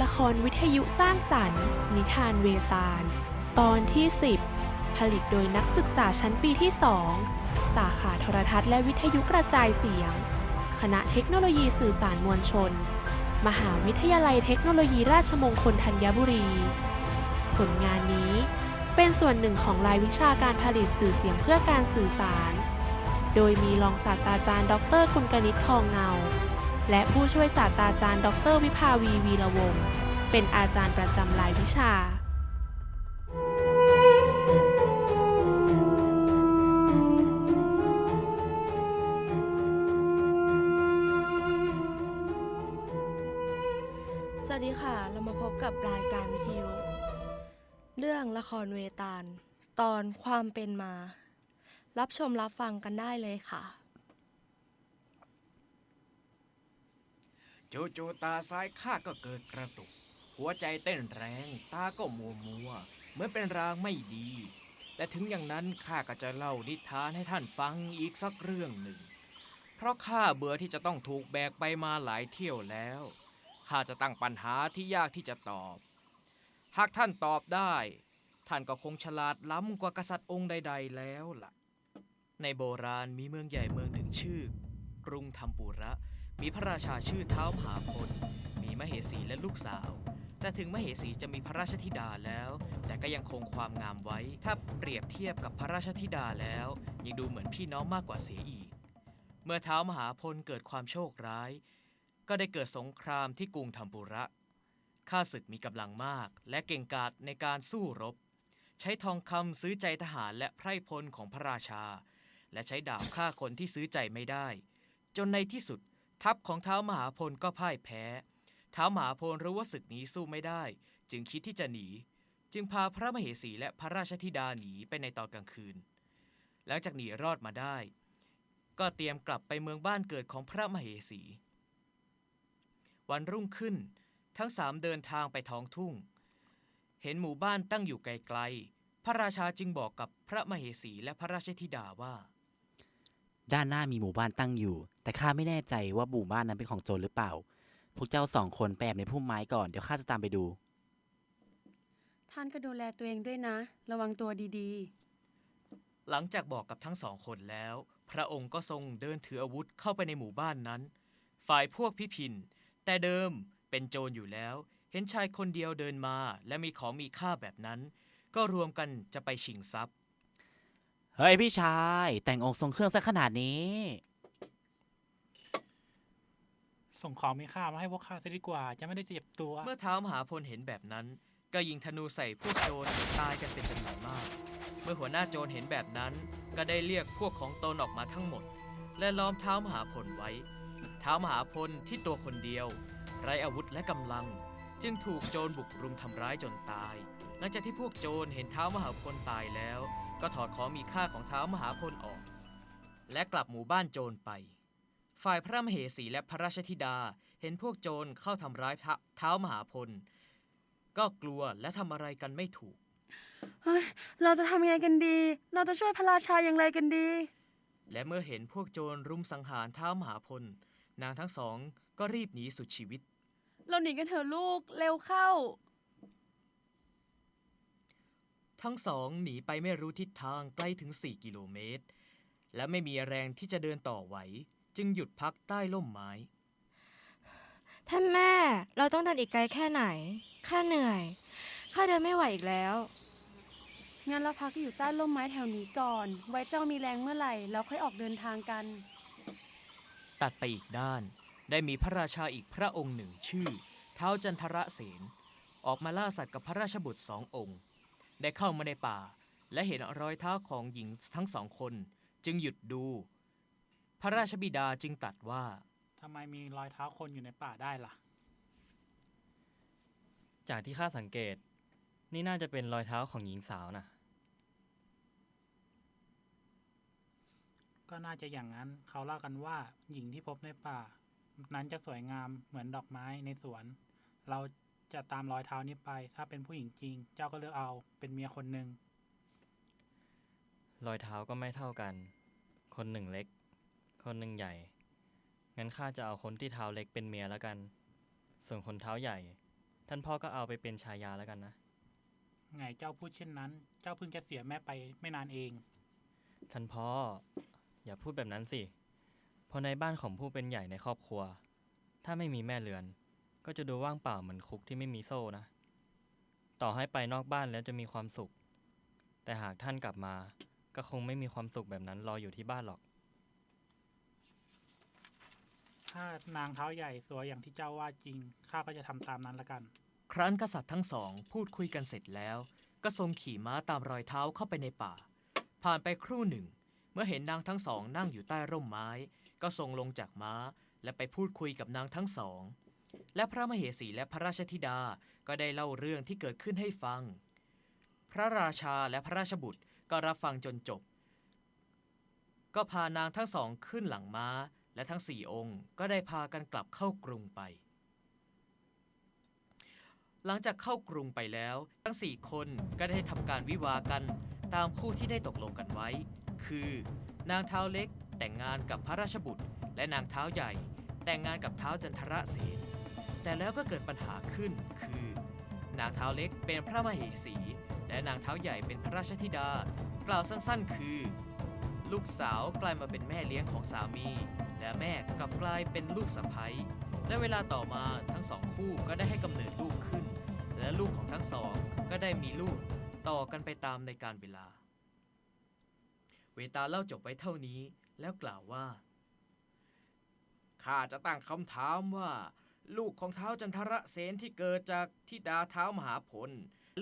ละครวิทยุสร้างสรรค์ นิทานเวตาล ตอนที่ 10 ผลิตโดยนักศึกษาชั้นปีที่ 2 สาขาโทรทัศน์และวิทยุกระจายเสียง คณะเทคโนโลยีสื่อสารมวลชน มหาวิทยาลัยเทคโนโลยีราชมงคลธัญบุรี ผลงานนี้เป็นส่วนหนึ่งของรายวิชาการผลิตสื่อเสียงเพื่อการสื่อสาร โดยมีรองศาสตราจารย์ ดรกุลกนิษฐ์ทองเงา และผู้ช่วยศาสตราจารย์ดอกเตอรวิภาวีวีระวงศ์เป็นอาจารย์ประจำรายวิชา สวัสดีค่ะ เรามาพบกับรายการวิทยุ เรื่องละครเวตาล ตอนความเป็นมา รับชมรับฟังกันได้เลยค่ะ จู่ๆตาซ้ายข้าก็เกิดกระตุก หัวใจเต้นแรง ตาก็มัวมัว เหมือนเป็นรางไม่ดี แต่ถึงอย่างนั้นข้าก็จะเล่านิทานให้ท่านฟังอีกสักเรื่องหนึ่ง เพราะข้าเบื่อที่จะต้องถูกแบกไปมาหลายเที่ยวแล้วข้าจะตั้งปัญหาที่ยากที่จะตอบ หากท่านตอบได้ ท่านก็คงฉลาดล้ำกว่ากษัตริย์องค์ใด ๆ แล้วล่ะ ในโบราณมีเมืองใหญ่เมืองหนึ่งชื่อกรุงธรรมปุระ มีพระราชาชื่อเท้ามหาพลมีมเหสีและลูกสาว แต่ถึงมเหสีจะมีพระราชธิดาแล้ว แต่ก็ยังคงความงามไว้ ถ้าเปรียบเทียบกับพระราชธิดาแล้ว ยังดูเหมือนพี่น้องมากกว่าเสียอีก เมื่อเท้ามหาพลเกิดความโชคร้าย ก็ได้เกิดสงครามที่กรุงธรรมปุระข้าศึกมีกำลังมากและเก่งกาจในการสู้รบ ใช้ทองคำซื้อใจทหารและไพร่พลของพระราชา และใช้ดาบฆ่าคนที่ซื้อใจไม่ได้ จนในที่สุด ทัพของเท้ามหาพลก็พ่ายแพ้ เท้ามหาพลรู้ว่าศึกนี้สู้ไม่ได้ จึงคิดที่จะหนี จึงพาพระมเหสีและพระราชธิดาหนีไปในตอนกลางคืน หลังจากหนีรอดมาได้ ก็เตรียมกลับไปเมืองบ้านเกิดของพระมเหสี วันรุ่งขึ้นทั้งสามเดินทางไปท้องทุ่ง เห็นหมู่บ้านตั้งอยู่ไกลๆ พระราชาจึงบอกกับพระมเหสีและพระราชธิดาว่า ด้านหน้ามีหมู่บ้านตั้งอยู่ แต่ข้าไม่แน่ใจว่าหมู่บ้านนั้นเป็นของโจรหรือเปล่า พวกเจ้าสองคนไปแอบในพุ่มไม้ก่อน เดี๋ยวข้าจะตามไปดู ท่านก็ดูแลตัวเองด้วยนะ ระวังตัวดีหลังจากบอกกับทั้งสองคนแล้ว พระองค์ก็ทรงเดินถืออาวุธเข้าไปในหมู่บ้านนั้น ฝ่ายพวกพิพิน แต่เดิมเป็นโจรอยู่แล้ว เห็นชายคนเดียวเดินมาและมีของมีค่าแบบนั้น ก็รวมกันจะไปชิงทรัพย์ เฮ้ยพี่ชายแต่งองค์ทรงเครื่องซะขนาดนี้ ส่งของมีค่ามาให้พวกข้าซะดีกว่า จะไม่ได้เจ็บตัวเมื่อเท้ามหาพลเห็นแบบนั้น ก็ยิงธนูใส่พวกโจรตายกันเป็นจำนวนมาก เมื่อหัวหน้าโจรเห็นแบบนั้น ก็ได้เรียกพวกของตนออกมาทั้งหมด และล้อมเท้ามหาพลไว้ เท้ามหาพลที่ตัวคนเดียว ไร้อาวุธและกำลัง จึงถูกโจรบุกรุมทำร้ายจนตาย หลังจากที่พวกโจรเห็นเท้ามหาพลตายแล้ว ก็ถอดของมีค่าของเท้ามหาพลออก และกลับหมู่บ้านโจรไป ฝ่ายพระมเหสีและพระราชธิดาเห็นพวกโจรเข้าทำร้ายเท้ามหาพล ก็กลัวและทำอะไรกันไม่ถูกๆเฮ้ยเราจะทำยังไงกันดี เราจะช่วยพระราชาอย่างไรกันดี และเมื่อเห็นพวกโจรรุมสังหารเท้ามหาพล นางทั้งสองก็รีบหนีสุดชีวิต เราหนีกันเถอะลูกเร็วเข้า ทั้งสองหนีไปไม่รู้ทิศทางไกลถึง 4 กิโลเมตร และไม่มีแรงที่จะเดินต่อไหว จึงหยุดพักใต้ร่มไม้ ท่านแม่เราต้องเดินอีกไกลแค่ไหน ข้าเหนื่อยข้าเดินไม่ไหวอีกแล้ว งั้นเราพักอยู่ใต้ร่มไม้แถวนี้ก่อน ไว้เจ้ามีแรงเมื่อไหร่เราค่อยออกเดินทางกัน ตัดไปอีกด้าน ได้มีพระราชาอีกพระองค์หนึ่งชื่อ เท้าวจันทระเสน ออกมาล่าสัตว์กับพระราชบุตรสององค์ ได้เข้ามาในป่า และเห็นรอยเท้าของหญิงทั้งสองคน จึงหยุดดู พระราชบิดาจึงตรัดว่าทำไมมีรอยเท้าคนอยู่ในป่าได้ล่ะ จากที่ข้าสังเกต นี่น่าจะเป็นรอยเท้าของหญิงสาวนะก็น่าจะอย่างนั้นเขาเล่ากันว่าหญิงที่พบในป่า นั้นจะสวยงามเหมือนดอกไม้ในสวน เรา จะตามรอยเท้านี้ไป ถ้าเป็นผู้หญิงจริง เจ้าก็เลือกเอาเป็นเมียคนหนึ่งรอยเท้าก็ไม่เท่ากัน คนหนึ่งเล็ก คนหนึ่งใหญ่ งั้นข้าจะเอาคนที่เท้าเล็กเป็นเมียแล้วกัน ส่วนคนเท้าใหญ่ถ้าท่านพ่อก็เอาไปเป็นชายาแล้วกันนะ ไงเจ้าพูดเช่นนั้น เจ้าเพิ่งจะเสียแม่ไปไม่นานเอง ท่านพ่อ อย่าพูดแบบนั้นสิ เพราะในบ้านของผู้เป็นใหญ่ในครอบครัว ถ้าไม่มีแม่เรือน ก็จะดูว่างเปล่าเหมือนคุกที่ไม่มีโซ่นะ ต่อให้ไปนอกบ้านแล้วจะมีความสุข แต่หากท่านกลับมา ก็คงไม่มีความสุขแบบนั้นรออยู่ที่บ้านหรอก ถ้านางเท้าใหญ่สวยอย่างที่เจ้าว่าจริง ข้าก็จะทำตามนั้นละกัน ครั้นกษัตริย์ทั้งสองพูดคุยกันเสร็จแล้ว ก็ทรงขี่ม้าตามรอยเท้าเข้าไปในป่า ผ่านไปครู่หนึ่ง เมื่อเห็นนางทั้งสองนั่งอยู่ใต้ร่มไม้ ก็ทรงลงจากม้า และไปพูดคุยกับนางทั้งสอง และพระมเหสีและพระราชธิดาก็ได้เล่าเรื่องที่เกิดขึ้นให้ฟัง พระราชาและพระราชบุตรก็รับฟังจนจบ ก็พานางทั้งสองขึ้นหลังม้า และทั้งสี่องค์ก็ได้พากันกลับเข้ากรุงไป หลังจากเข้ากรุงไปแล้ว ทั้งสี่คนก็ได้ทำการวิวากันตามคู่ที่ได้ตกลงกันไว้ คือ นางเท้าเล็กแต่งงานกับพระราชบุตร และนางเท้าใหญ่ แต่งงานกับเท้าจันทระเสน แต่แล้วก็เกิดปัญหาขึ้นคือ นางเท้าเล็กเป็นพระมเหสี และนางเท้าใหญ่เป็นพระราชธิดา กล่าวสั้นๆ คือ ลูกสาวกลายมาเป็นแม่เลี้ยงของสามี และแม่กลับกลายเป็นลูกสะใภ้และเวลาต่อมาทั้งสองคู่ก็ได้ให้กำเนิดลูกขึ้น และลูกของทั้งสองก็ได้มีลูกต่อกันไปตามในการเวลา เวตาเล่าจบไว้เท่านี้แล้วกล่าวว่าข้าจะตั้งคำถามว่า ลูกของเท้าจันทระเสนที่เกิดจากทิดาเท้ามหาพล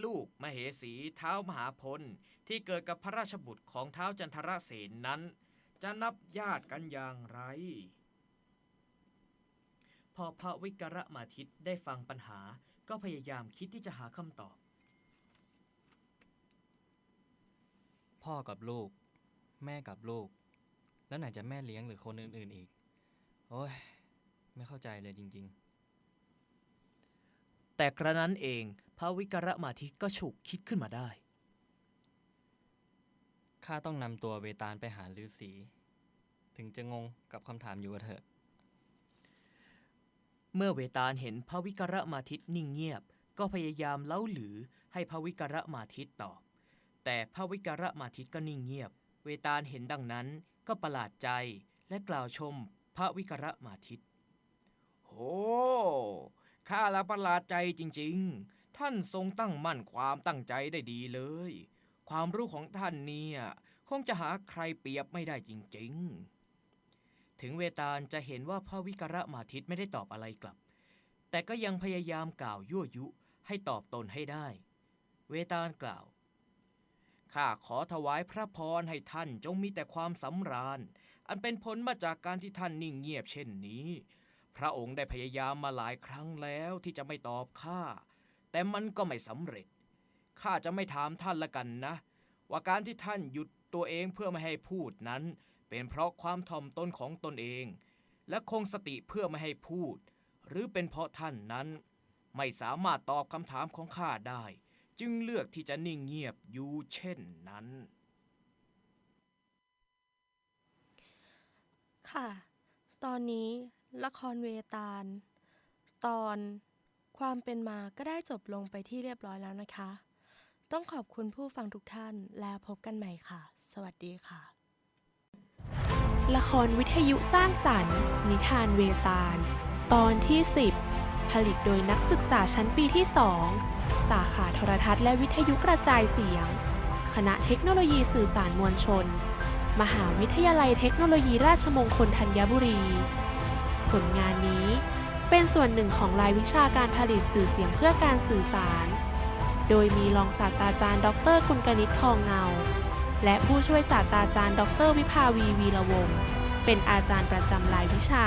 ลูกมเหสีเท้ามหาพล ที่เกิดกับพระราชบุตรของเท้าจันทระเสนนั้น จะนับญาติกันอย่างไร พอพระวิกรมาทิตได้ฟังปัญหาก็พยายามคิดที่จะหาคำตอบ พ่อกับลูก แม่กับลูก แล้วไหนจะแม่เลี้ยงหรือคนอื่นๆอีก โอ้ย ไม่เข้าใจเลยจริง แต่กระนั้นเองพระวิกระมาทิตก็ฉุกคิดขึ้นมาได้ๆข้าต้องนำตัวเวตาลไปหาฤาษี ถึงจะงงกับคำถามอยู่ก็เถอะ เมื่อเวตาลเห็นพระวิกระมาทิตนิ่งเงียบ ก็พยายามเล่าหรือให้พระวิกระมาทิตตอบ แต่พระวิกระมาทิตก็นิ่งเงียบ เวตาลเห็นดังนั้นก็ประหลาดใจและกล่าวชมพระวิกระมาทิตโห ข้าละประหลาดใจจริงๆ ท่านทรงตั้งมั่นความตั้งใจได้ดีเลย ความรู้ของท่านเนี่ยคงจะหาใครเปรียบไม่ได้จริงๆ ถึงเวตาลจะเห็นว่าพระวิกรมาทิตไม่ได้ตอบอะไรกลับ แต่ก็ยังพยายามกล่าวยั่วยุให้ตอบตนให้ได้ เวตาลกล่าวข้าขอถวายพระพรให้ท่านจงมีแต่ความสำราญ อันเป็นผลมาจากการที่ท่านนิ่งเงียบเช่นนี้ พระองค์ได้พยายามมาหลายครั้งแล้วที่จะไม่ตอบข้า แต่มันก็ไม่สำเร็จ ข้าจะไม่ถามท่านละกันนะ ว่าการที่ท่านหยุดตัวเองเพื่อไม่ให้พูดนั้น เป็นเพราะความถ่อมตนของตนเอง และคงสติเพื่อไม่ให้พูด หรือเป็นเพราะท่านนั้น ไม่สามารถตอบคำถามของข้าได้ จึงเลือกที่จะนิ่งเงียบอยู่เช่นนั้น ค่ะ ตอนนี้ละครเวตาล ตอนความเป็นมาก็ได้จบลงไปที่เรียบร้อยแล้วนะคะ ต้องขอบคุณผู้ฟังทุกท่านแล้วพบกันใหม่ค่ะ สวัสดีค่ะ ละครวิทยุสร้างสรรค์ นิทานเวตาล ตอนที่ 10 ผลิตโดยนักศึกษาชั้นปีที่ 2 สาขาโทรทัศน์และวิทยุกระจายเสียง คณะเทคโนโลยีสื่อสารมวลชน มหาวิทยาลัยเทคโนโลยีราชมงคลธัญบุรี ผลงานนี้เป็นส่วนหนึ่งของรายวิชาการผลิตสื่อเสียงเพื่อการสื่อสาร โดยมีรองศาสตราจารย์ ดรกุลกนิษฐ์ทองเงา และผู้ช่วยศาสตราจารย์ ดร วิภาวีวีระวงศ์เป็นอาจารย์ประจำรายวิชา